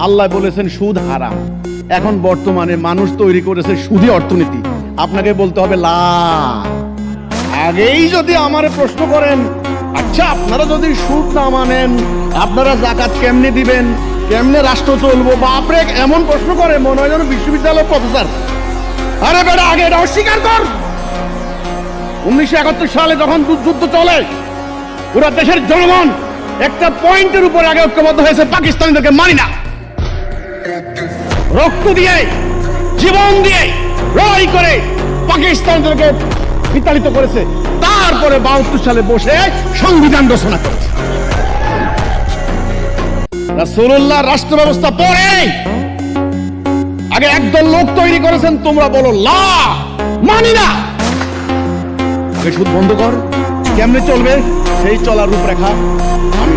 আল্লাহ বলেছেন, সুদ হারাম। এখন বর্তমানে মানুষ তৈরি করেছে সুদী অর্থনীতি। আপনাকে বলতে হবে, লা। আগেই যদি আমারে প্রশ্ন করেন আচ্ছা আপনারা যদি সুদ না মানেন, আপনারা জাকাত কেমনে দিবেন? কেমনে রাষ্ট্র চলবো? বাপরে, এমন প্রশ্ন করে, মনে হয় যেন বিশ্ববিদ্যালয়ের প্রফেসর। আরে বেটা, আগে এটা অস্বীকার কর। উনিশশো একাত্তর সালে যখন যুদ্ধ চলে, পুরো দেশের জনগণ একটা পয়েন্টের উপরে আগে ঐক্যবদ্ধ হয়েছে, পাকিস্তানিদেরকে মানি না। রক্ত দিয়ে, জীবন দিয়ে লড়াই করে পাকিস্তানিদেরকে বিতাড়িত করেছে। তারপরে বাহাত্তর সালে বসে সংবিধান রচনা করেছে। রাসূলুল্লাহ রাষ্ট্র ব্যবস্থা পরে আগে একদল লোক তৈরি করেছেন, তোমরা বলো, লা মানি না। বন্ধ কর, কেমনে চলবে? সেই চলার রূপরেখা আমি